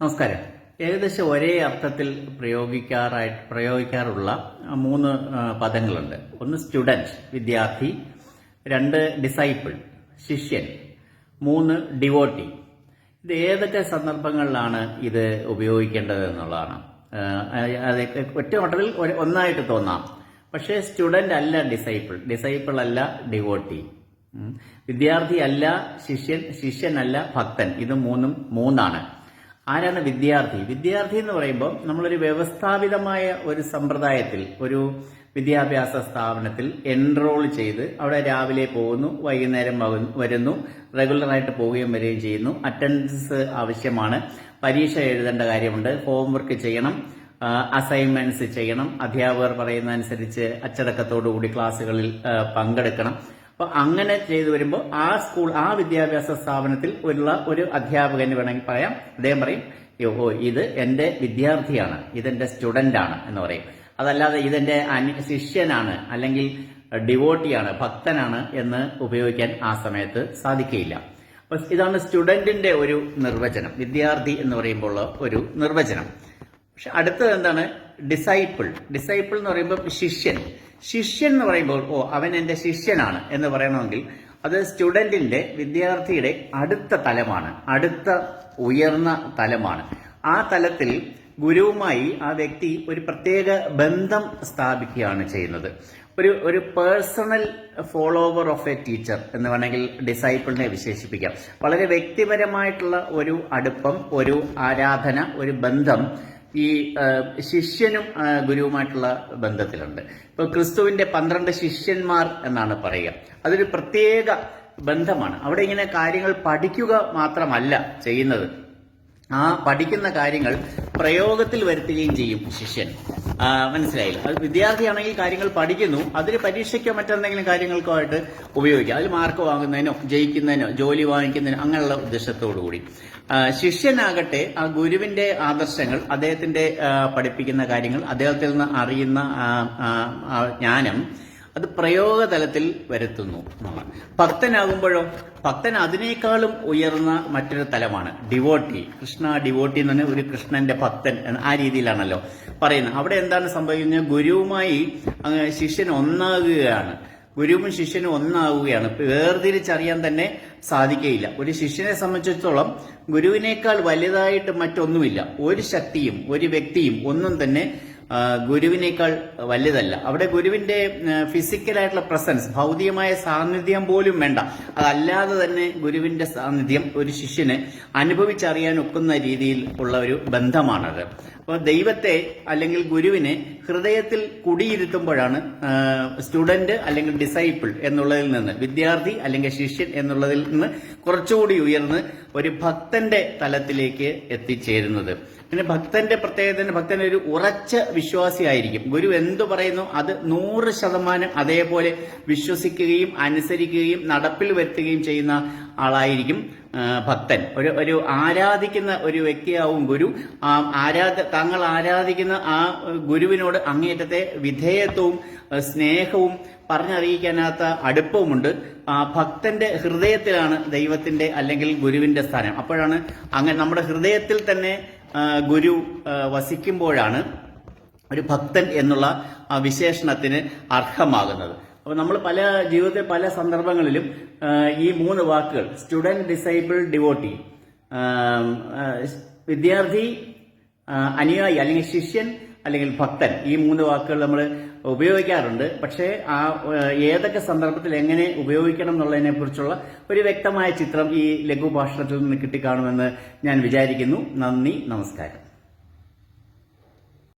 നമസ്കാരം. ഏകദേശം ഒരേ അർത്ഥത്തിൽ പ്രയോഗിക്കാറായി പ്രയോഗിക്കാറുള്ള മൂന്ന് പദങ്ങളുണ്ട്. ഒന്ന് സ്റ്റുഡന്റ് വിദ്യാർത്ഥി. രണ്ട് ഡിസൈപ്പിൾ ശിഷ്യൻ. മൂന്ന് ഡിവോട്ടി. ഇത് ഏതൊക്കെ സന്ദർഭങ്ങളിലാണ് ഇത് ഉപയോഗിക്കേണ്ടത് എന്നുള്ളതാണ്. അത് ഒറ്റ മട്ടത്തിൽ ഒന്നായിട്ട് തോന്നാം. പക്ഷേ സ്റ്റുഡന്റ് അല്ല ഡിസൈപ്പിൾ. ഡിസൈപ്പിൾ അല്ല ഡിവോട്ടി. വിദ്യാർത്ഥി അല്ല ശിഷ്യൻ ശിഷ്യൻ അല്ല ഭക്തൻ. ഇത് മൂന്നും മൂന്നാണ്. ആരാണ് വിദ്യാർത്ഥി? വിദ്യാർത്ഥി എന്ന് പറയുമ്പോൾ നമ്മളൊരു വ്യവസ്ഥാപിതമായ ഒരു സമ്പ്രദായത്തിൽ ഒരു വിദ്യാഭ്യാസ സ്ഥാപനത്തിൽ എൻറോൾ ചെയ്ത് അവിടെ രാവിലെ പോകുന്നു വൈകുന്നേരം വരുന്നു റെഗുലറായിട്ട് പോവുകയും വരികയും ചെയ്യുന്നു. അറ്റൻഡൻസ് ആവശ്യമാണ്. പരീക്ഷ എഴുതേണ്ട കാര്യമുണ്ട്. ഹോംവർക്ക് ചെയ്യണം. അസൈൻമെന്റ്സ് ചെയ്യണം. അധ്യാപകർ പറയുന്ന അനുസരിച്ച് അച്ചടക്കത്തോടു കൂടി ക്ലാസ്സുകളിൽ പങ്കെടുക്കണം. അപ്പൊ അങ്ങനെ ചെയ്തു വരുമ്പോൾ ആ സ്കൂൾ ആ വിദ്യാഭ്യാസ സ്ഥാപനത്തിൽ ഉള്ള ഒരു അധ്യാപകന് വേണമെങ്കിൽ പറയാം. അദ്ദേഹം പറയും യോഹോ ഇത് എന്റെ വിദ്യാർത്ഥിയാണ് ഇതെന്റെ സ്റ്റുഡന്റ് ആണ് എന്ന് പറയും. അതല്ലാതെ ഇതെന്റെ അനി- ശിഷ്യനാണ് അല്ലെങ്കിൽ ഡിവോട്ടിയാണ് ഭക്തനാണ് എന്ന് ഉപയോഗിക്കാൻ ആ സമയത്ത് സാധിക്കുകയില്ല. അപ്പൊ ഇതാണ് സ്റ്റുഡന്റിന്റെ ഒരു നിർവചനം വിദ്യാർത്ഥി എന്ന് പറയുമ്പോൾ ഒരു നിർവചനം. പക്ഷെ അടുത്തത് എന്താണ്? ഡിസൈപ്പിൾ ഡിസൈപ്പിൾ എന്ന് പറയുമ്പോൾ ശിഷ്യൻ. ശിഷ്യൻ എന്ന് പറയുമ്പോൾ ഓ അവൻ എന്റെ ശിഷ്യനാണ് എന്ന് പറയണമെങ്കിൽ അത് സ്റ്റുഡന്റിന്റെ വിദ്യാർത്ഥിയുടെ അടുത്ത തലമാണ്. അടുത്ത ഉയർന്ന തലമാണ്. ആ തലത്തിൽ ഗുരുവുമായി ആ വ്യക്തി ഒരു പ്രത്യേക ബന്ധം സ്ഥാപിക്കുകയാണ് ചെയ്യുന്നത്. ഒരു ഒരു personal follower of a teacher എന്ന് വേണമെങ്കിൽ ഡിസൈപ്പിളിനെ വിശേഷിപ്പിക്കാം. വളരെ വ്യക്തിപരമായിട്ടുള്ള ഒരു അടുപ്പം ഒരു ആരാധന ഒരു ബന്ധം ഈ ശിഷ്യനും ഗുരുവുമായിട്ടുള്ള ബന്ധത്തിലുണ്ട്. ഇപ്പൊ ക്രിസ്തുവിന്റെ പന്ത്രണ്ട് ശിഷ്യന്മാർ എന്നാണ് പറയുക. അതൊരു പ്രത്യേക ബന്ധമാണ്. അവിടെ ഇങ്ങനെ കാര്യങ്ങൾ പഠിക്കുക മാത്രമല്ല ചെയ്യുന്നത്. ആ പഠിക്കുന്ന കാര്യങ്ങൾ പ്രയോഗത്തിൽ വരുത്തുകയും ചെയ്യും ശിഷ്യൻ. മനസ്സിലായില്ല. അത് വിദ്യാർത്ഥിയാണെങ്കിൽ കാര്യങ്ങൾ പഠിക്കുന്നു. അതിൽ പരീക്ഷയ്ക്കോ മറ്റെന്തെങ്കിലും കാര്യങ്ങൾക്കോ ആയിട്ട് ഉപയോഗിക്കാം. അതിൽ മാർക്ക് വാങ്ങുന്നതിനോ ജയിക്കുന്നതിനോ ജോലി വാങ്ങിക്കുന്നതിനോ അങ്ങനെയുള്ള ഉദ്ദേശത്തോടു കൂടി. ശിഷ്യനാകട്ടെ ആ ഗുരുവിന്റെ ആദർശങ്ങൾ അദ്ദേഹത്തിന്റെ പഠിപ്പിക്കുന്ന കാര്യങ്ങൾ അദ്ദേഹത്തിൽ നിന്ന് അറിയുന്ന ജ്ഞാനം അത് പ്രയോഗതലത്തിൽ വരുത്തുന്നു. ഭക്തനാകുമ്പോഴോ ഭക്തൻ അതിനേക്കാളും ഉയർന്ന മറ്റൊരു തലമാണ്. ഡിവോട്ടി. കൃഷ്ണ ഡിവോട്ടി എന്ന് പറഞ്ഞാൽ ഒരു കൃഷ്ണന്റെ ഭക്തൻ ആ രീതിയിലാണല്ലോ. പറയുന്നത് അവിടെ എന്താണ് സംഭവിക്കുന്നത്? ഗുരുവുമായി ശിഷ്യൻ ഒന്നാകുകയാണ്. ഗുരുവും ശിഷ്യനും ഒന്നാവുകയാണ് വേർതിരിച്ചറിയാൻ തന്നെ സാധിക്കുകയില്ല ഒരു ശിഷ്യനെ സംബന്ധിച്ചിടത്തോളം ഗുരുവിനേക്കാൾ വലുതായിട്ട് മറ്റൊന്നുമില്ല. ഒരു ശക്തിയും ഒരു വ്യക്തിയും ഒന്നും തന്നെ ഗുരുവിനേക്കാൾ വലുതല്ല. അവിടെ ഗുരുവിന്റെ ഫിസിക്കലായിട്ടുള്ള പ്രസൻസ് ഭൗതികമായ സാന്നിധ്യം പോലും വേണ്ട. അതല്ലാതെ തന്നെ ഗുരുവിന്റെ സാന്നിധ്യം ഒരു ശിഷ്യന് അനുഭവിച്ചറിയാൻ ഒക്കുന്ന രീതിയിൽ ഉള്ള ഒരു ബന്ധമാണത്. അപ്പോൾ ദൈവത്തെ അല്ലെങ്കിൽ ഗുരുവിനെ ഹൃദയത്തിൽ കുടിയിരുത്തുമ്പോഴാണ് സ്റ്റുഡന്റ് അല്ലെങ്കിൽ ഡിസൈപ്പിൾ എന്നുള്ളതിൽ നിന്ന് വിദ്യാർത്ഥി അല്ലെങ്കിൽ ശിഷ്യൻ എന്നുള്ളതിൽ നിന്ന് കുറച്ചുകൂടി ഉയർന്ന് ഒരു ഭക്തന്റെ തലത്തിലേക്ക് എത്തിച്ചേരുന്നത്. പിന്നെ ഭക്തന്റെ പ്രത്യേകത ഭക്തൻ ഒരു ഉറച്ച വിശ്വാസിയായിരിക്കും. ഗുരു എന്തു പറയുന്നു അത് നൂറ് ശതമാനം അതേപോലെ വിശ്വസിക്കുകയും അനുസരിക്കുകയും നടപ്പിൽ വരുത്തുകയും ചെയ്യുന്ന ആളായിരിക്കും. ഭക്തൻ. ഒരു ഒരു ആരാധിക്കുന്ന ഒരു വ്യക്തിയാവും ഗുരു. ആ ആരാധ താങ്കൾ ആരാധിക്കുന്ന ആ ഗുരുവിനോട് അങ്ങേറ്റത്തെ വിധേയത്വവും സ്നേഹവും പറഞ്ഞറിയിക്കാനാത്ത അടുപ്പവുമുണ്ട്. ഭക്തന്റെ ഹൃദയത്തിലാണ് ദൈവത്തിന്റെ അല്ലെങ്കിൽ ഗുരുവിന്റെ സ്ഥാനം. അപ്പോഴാണ് അങ്ങനെ നമ്മുടെ ഹൃദയത്തിൽ തന്നെ ഗുരു വസിക്കുമ്പോഴാണ് ഒരു ഭക്തൻ എന്നുള്ള വിശേഷണത്തിന് അർഹമാകുന്നത്. അപ്പോൾ നമ്മൾ പല ജീവിതത്തിൽ പല സന്ദർഭങ്ങളിലും ഈ മൂന്ന് വാക്കുകൾ സ്റ്റുഡന്റ് ഡിസൈബിൾ ഡിവോട്ടി വിദ്യാർത്ഥി അനുയായി അല്ലെങ്കിൽ ശിഷ്യൻ അല്ലെങ്കിൽ ഭക്തൻ ഈ മൂന്ന് വാക്കുകൾ നമ്മൾ ഉപയോഗിക്കാറുണ്ട്. പക്ഷേ ആ, ഏതൊക്കെ സന്ദർഭത്തിൽ എങ്ങനെ ഉപയോഗിക്കണം എന്നുള്ളതിനെ കുറിച്ചുള്ള ഒരു വ്യക്തമായ ചിത്രം ഈ ലഘുഭാഷണത്തിൽ നിന്ന് കിട്ടിക്കാണുമെന്ന് ഞാൻ വിചാരിക്കുന്നു. നന്ദി നമസ്കാരം.